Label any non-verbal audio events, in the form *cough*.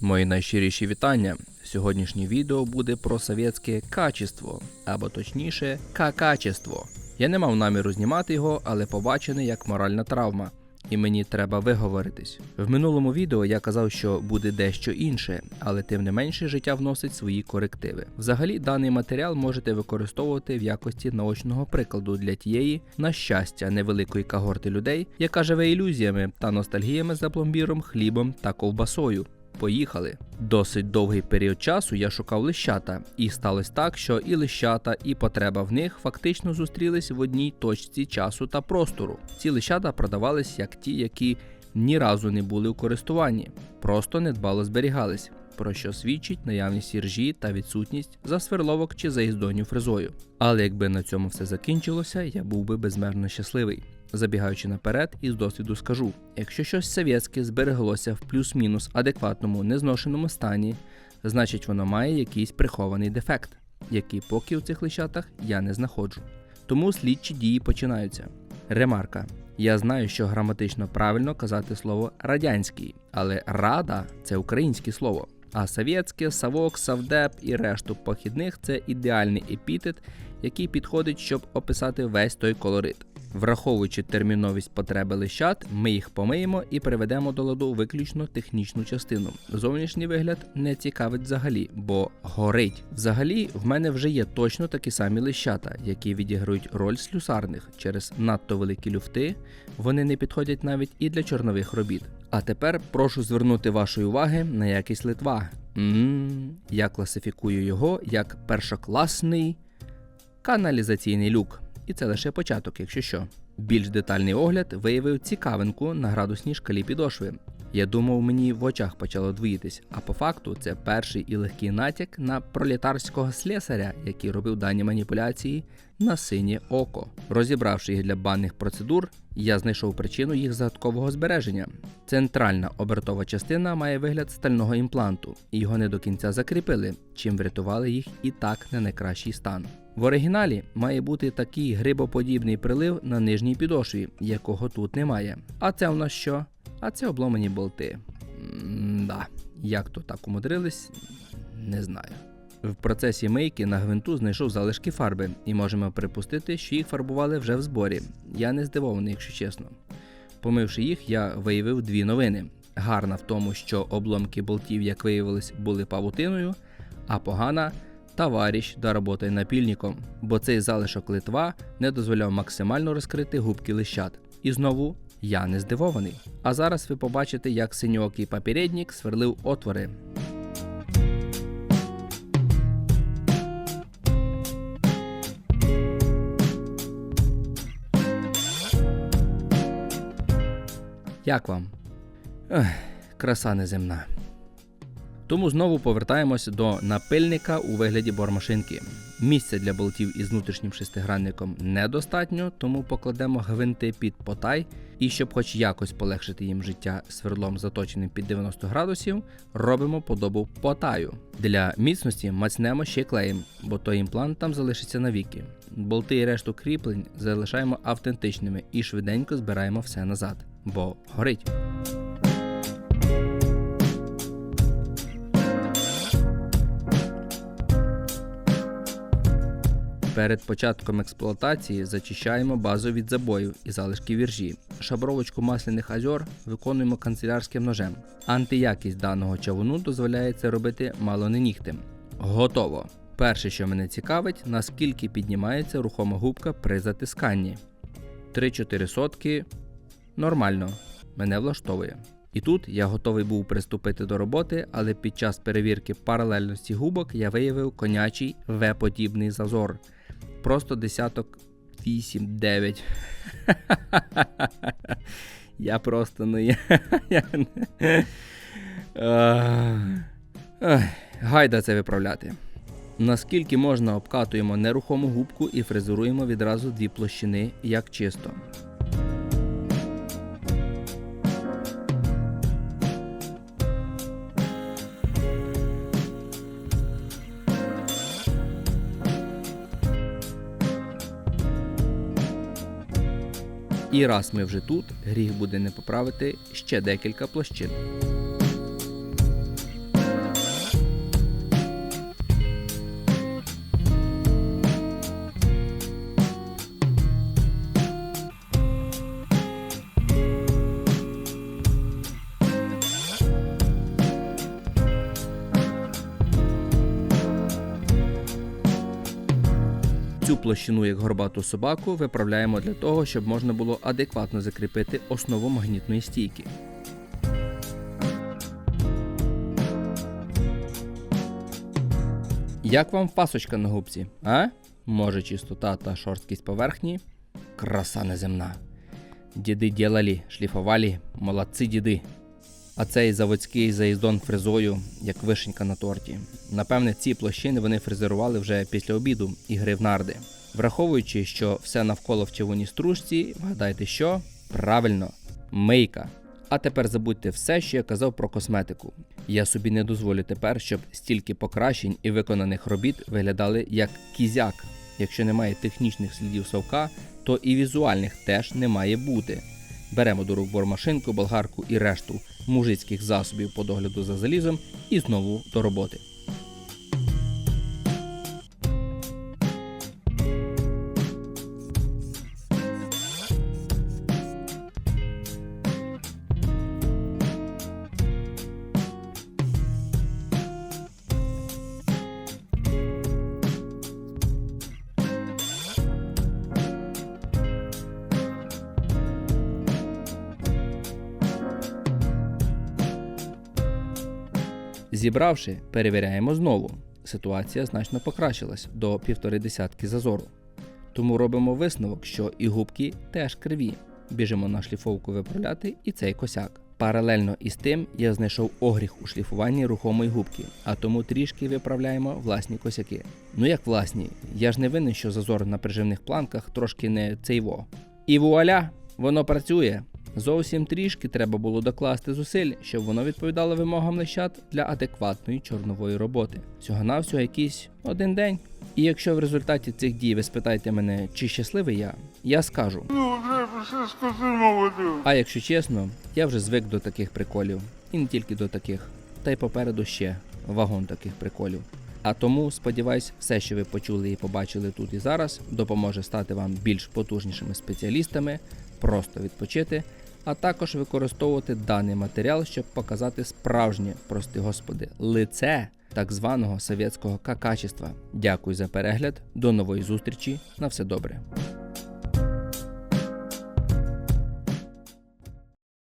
Мої найщиріші вітання. Сьогоднішнє відео буде про совєтське качество, або точніше, какачество. Я не мав наміру знімати його, але побачене як моральна травма, і мені треба виговоритись. В минулому відео я казав, що буде дещо інше, але тим не менше життя вносить свої корективи. Взагалі, даний матеріал можете використовувати в якості наочного прикладу для тієї, на щастя, невеликої когорти людей, яка живе ілюзіями та ностальгіями за пломбіром, хлібом та ковбасою. Поїхали. Досить довгий період часу я шукав лищата, і сталося так, що і лищата, і потреба в них фактично зустрілись в одній точці часу та простору. Ці лищата продавались як ті, які ні разу не були у користуванні, просто недбало зберігались, про що свідчить наявність іржі та відсутність засверловок чи заїздонів фрезою. Але якби на цьому все закінчилося, я був би безмежно щасливий. Забігаючи наперед, із досвіду скажу: якщо щось совєтське збереглося в плюс-мінус адекватному незношеному стані, значить воно має якийсь прихований дефект, який поки у цих лищатах я не знаходжу. Тому слідчі дії починаються. Ремарка. Я знаю, що граматично правильно казати слово радянський, але рада це українське слово. А совєтське, савок, савдеп і решту похідних це ідеальний епітет, який підходить, щоб описати весь той колорит. Враховуючи терміновість потреби лищат, ми їх помиємо і приведемо до ладу виключно технічну частину. Зовнішній вигляд не цікавить взагалі, бо горить. Взагалі, в мене вже є точно такі самі лищата, які відіграють роль слюсарних через надто великі люфти. Вони не підходять навіть і для чорнових робіт. А тепер прошу звернути вашої уваги на якість литва. Ммм, я класифікую його як першокласний каналізаційний люк. І це лише початок, якщо що. Більш детальний огляд виявив цікавинку на градусній шкалі підошви. Я думав, мені в очах почало двоїтись, а по факту це перший і легкий натяк на пролетарського слесаря, який робив дані маніпуляції на синє око. Розібравши їх для банних процедур, я знайшов причину їх загадкового збереження. Центральна обертова частина має вигляд стального імпланту, і його не до кінця закріпили, чим врятували їх і так не найкращий стан. В оригіналі має бути такий грибоподібний прилив на нижній підошві, якого тут немає. А це у нас що? А це обломані болти. М-да, як то так умудрились, не знаю. В процесі мийки на гвинту знайшов залишки фарби, і можемо припустити, що їх фарбували вже в зборі. Я не здивований, якщо чесно. Помивши їх, я виявив дві новини. Гарна в тому, що обломки болтів, як виявилось, були павутиною, а погана товариш доработає напільником, бо цей залишок литва не дозволяв максимально розкрити губки лищат. І знову я не здивований. А зараз ви побачите, як синьокий попередник сверлив отвори. Як вам? Ех, краса неземна. Тому знову повертаємося до напильника у вигляді бормашинки. Місця для болтів із внутрішнім шестигранником недостатньо, тому покладемо гвинти під потай, і щоб хоч якось полегшити їм життя сверлом заточеним під 90 градусів, робимо подобу потаю. Для міцності мацнемо ще клеєм, бо той імплант там залишиться навіки. Болти і решту кріплень залишаємо автентичними і швиденько збираємо все назад, бо горить. Перед початком експлуатації зачищаємо базу від забоїв і залишки віржі. Шабровочку масляних озер виконуємо канцелярським ножем. Антиякість даного чавуну дозволяє це робити мало не нігтем. Готово. Перше, що мене цікавить, наскільки піднімається рухома губка при затисканні. 3-4 сотки нормально, мене влаштовує. І тут я готовий був приступити до роботи, але під час перевірки паралельності губок я виявив конячий В-подібний зазор. Просто десяток 8-9. *laughs* Я просто ну *laughs* не- Гайда це виправляти. Наскільки можна обкатуємо нерухому губку і фрезеруємо відразу дві площини, як чисто. І раз ми вже тут, гріх буде не поправити ще декілька площин. Цю площину, як горбату собаку, виправляємо для того, щоб можна було адекватно закріпити основу магнітної стійки. Як вам пасочка на губці? А? Може чистота та шорсткість поверхні? Краса неземна. Діди ділали, шліфували, молодці діди. А цей заводський заїздон фрезою, як вишенька на торті. Напевне, ці площини вони фрезерували вже після обіду і гри в нарди. Враховуючи, що все навколо в чавуній стружці, вгадайте що? Правильно, мийка. А тепер забудьте все, що я казав про косметику. Я собі не дозволю тепер, щоб стільки покращень і виконаних робіт виглядали як кізяк. Якщо немає технічних слідів совка, то і візуальних теж не має бути. Беремо до рук бормашинку, болгарку і решту мужицьких засобів по догляду за залізом і знову до роботи. Зібравши, перевіряємо знову. Ситуація значно покращилась до півтори десятки зазору. Тому робимо висновок, що і губки теж криві. Біжимо на шліфовку виправляти і цей косяк. Паралельно із тим я знайшов огріх у шліфуванні рухомої губки, а тому трішки виправляємо власні косяки. Ну як власні, я ж не винен, що зазор на приживних планках трошки не цейво. І вуаля, воно працює. Зовсім трішки треба було докласти зусиль, щоб воно відповідало вимогам лещат для адекватної чорнової роботи. Всього навсього якийсь один день. І якщо в результаті цих дій ви спитаєте мене, чи щасливий я, я скажу. Ну, вже все скотину. А якщо чесно, я вже звик до таких приколів. І не тільки до таких, та й попереду ще вагон таких приколів. А тому, сподіваюсь, все, що ви почули і побачили тут і зараз, допоможе стати вам більш потужнішими спеціалістами, просто відпочити, а також використовувати даний матеріал, щоб показати справжнє, прости господи, лице так званого совєтського какачества. Дякую за перегляд, до нової зустрічі, на все добре.